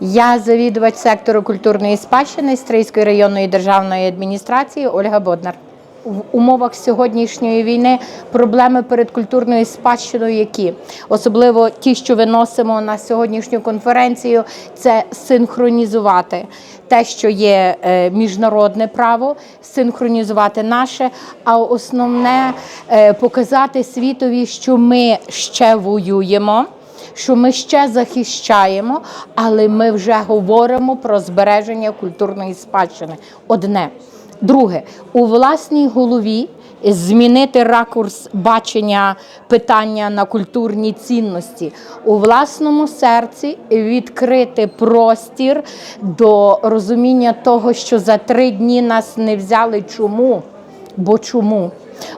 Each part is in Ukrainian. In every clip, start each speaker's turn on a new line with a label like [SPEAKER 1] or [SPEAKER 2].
[SPEAKER 1] Я завідувач сектору культурної спадщини Стрийської районної державної адміністрації Ольга Боднар. В умовах сьогоднішньої війни проблеми перед культурною спадщиною, які особливо ті, що виносимо на сьогоднішню конференцію, це синхронізувати те, що є е, міжнародне право, синхронізувати наше, а основне е, показати світові, що ми ще воюємо що ми ще захищаємо, але ми вже говоримо про збереження культурної спадщини. Одне. Друге, у власній голові змінити ракурс бачення питання на культурні цінності, у власному серці відкрити простір до розуміння того, що за три дні нас не взяли. Чому? Бо чому?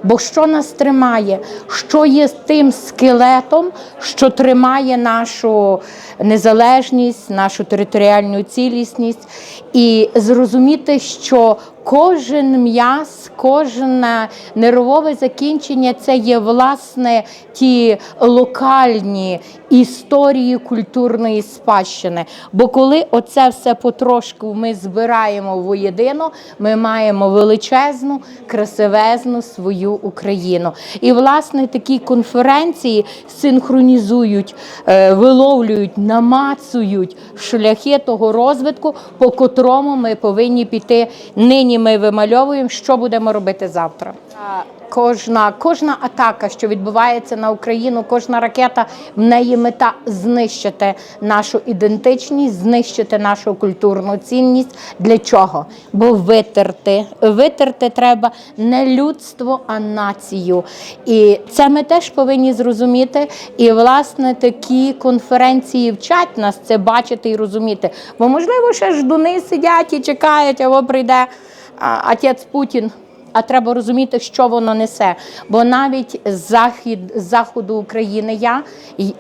[SPEAKER 1] Бо що нас тримає? Що є тим скелетом, що тримає нашу незалежність, нашу територіальну цілісність, і зрозуміти, що кожен м'яз, кожне нервове закінчення це є власне ті локальні історії культурної спадщини. Бо коли оце все потрошку ми збираємо воєдино, ми маємо величезну, красивезну свою Україну. І власне такі конференції синхронізують, е, виловлюють, намацують шляхи того розвитку, по котрому ми повинні піти. Нині ми вимальовуємо, що будемо робити завтра. Кожна, кожна атака, що відбувається на Україну, кожна ракета, в неї мета знищити нашу ідентичність, знищити нашу культурну цінність. Для чого? Бо витерти. Витерти треба не людство, а націю. І це ми теж повинні зрозуміти. І, власне, такі конференції вчать нас це бачити і розуміти. Бо, можливо, ще ждуни сидять і чекають, або прийде отець Путін. А треба розуміти, що воно несе. Бо навіть захід з заходу України, я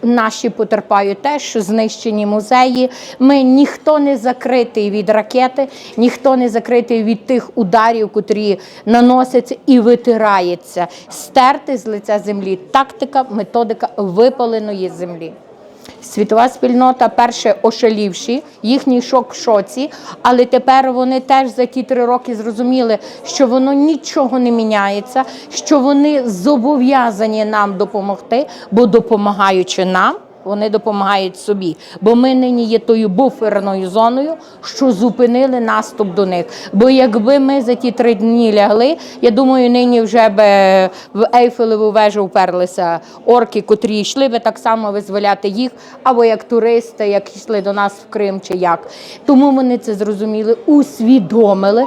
[SPEAKER 1] наші потерпають теж знищені музеї. Ми ніхто не закритий від ракети, ніхто не закритий від тих ударів, котрі наносяться і витирається. Стерти з лиця землі тактика, методика випаленої землі. Світова спільнота перше ошалівші, їхній шок в шоці, але тепер вони теж за ті три роки зрозуміли, що воно нічого не міняється, що вони зобов'язані нам допомогти, бо допомагаючи нам. Вони допомагають собі, бо ми нині є тою буферною зоною, що зупинили наступ до них. Бо якби ми за ті три дні лягли, я думаю, нині вже би в Ейфелеву вежу вперлися орки, котрі йшли би так само визволяти їх, або як туристи, як йшли до нас в Крим чи як. Тому вони це зрозуміли, усвідомили.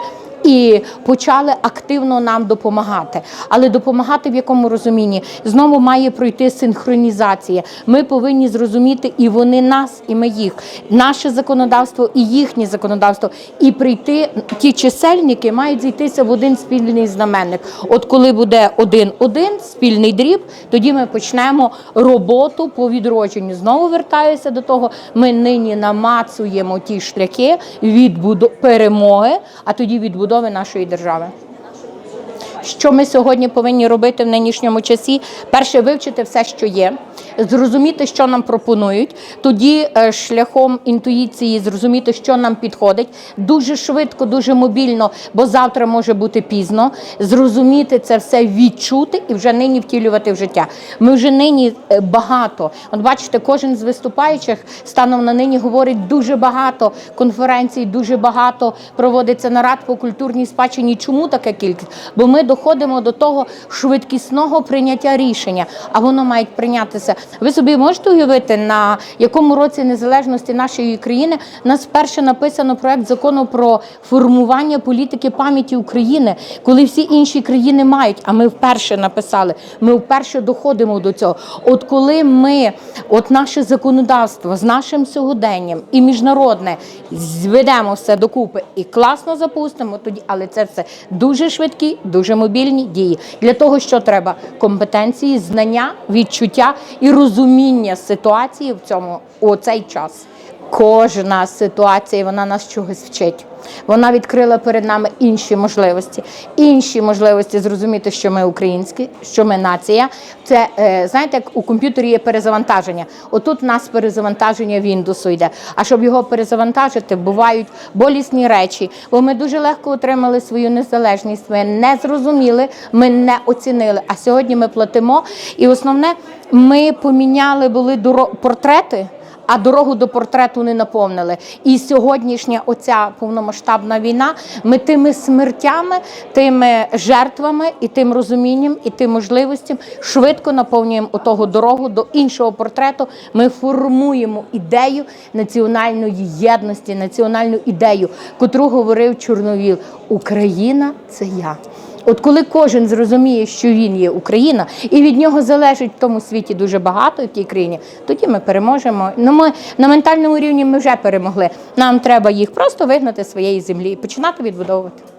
[SPEAKER 1] І почали активно нам допомагати. Але допомагати в якому розумінні знову має пройти синхронізація. Ми повинні зрозуміти і вони нас, і ми їх, наше законодавство і їхнє законодавство, і прийти. Ті чисельники мають зійтися в один спільний знаменник. От коли буде один-один спільний дріб, тоді ми почнемо роботу по відродженню. Знову вертаюся до того. Ми нині намацуємо ті шляхи відбудо перемоги, а тоді відбудови нашої держави. Що ми сьогодні повинні робити в нинішньому часі? Перше вивчити все, що є, зрозуміти, що нам пропонують. Тоді е, шляхом інтуїції зрозуміти, що нам підходить. Дуже швидко, дуже мобільно, бо завтра може бути пізно. Зрозуміти це все, відчути і вже нині втілювати в життя. Ми вже нині е, багато. От бачите, кожен з виступаючих станом на нині говорить дуже багато конференцій, дуже багато проводиться нарад по культурній спадщині. Чому така кількість? Бо ми доходимо до того швидкісного прийняття рішення, а воно має прийнятися. Ви собі можете уявити, на якому році незалежності нашої країни нас вперше написано проект закону про формування політики пам'яті України, коли всі інші країни мають, а ми вперше написали. Ми вперше доходимо до цього. От коли ми, от наше законодавство з нашим сьогоденням і міжнародне зведемо все докупи і класно запустимо, тоді, але це все дуже швидкі, дуже мобільні дії. Для того, що треба компетенції, знання, відчуття і розуміння ситуації в цьому у цей час. Кожна ситуація вона нас чогось вчить. Вона відкрила перед нами інші можливості, інші можливості зрозуміти, що ми українські, що ми нація. Це е, знаєте, як у комп'ютері є перезавантаження. Отут у нас перезавантаження Windows йде. А щоб його перезавантажити, бувають болісні речі. Бо ми дуже легко отримали свою незалежність. Ми не зрозуміли, ми не оцінили. А сьогодні ми платимо. І основне, ми поміняли були портрети а дорогу до портрету не наповнили. І сьогоднішня оця повномасштабна війна, ми тими смертями, тими жертвами і тим розумінням, і тим можливостям швидко наповнюємо отого дорогу до іншого портрету. Ми формуємо ідею національної єдності, національну ідею, котру говорив Чорновіл. Україна це я. От коли кожен зрозуміє, що він є Україна, і від нього залежить в тому світі дуже багато в тій країні, тоді ми переможемо. Ну ми на ментальному рівні ми вже перемогли. Нам треба їх просто вигнати з своєї землі і починати відбудовувати.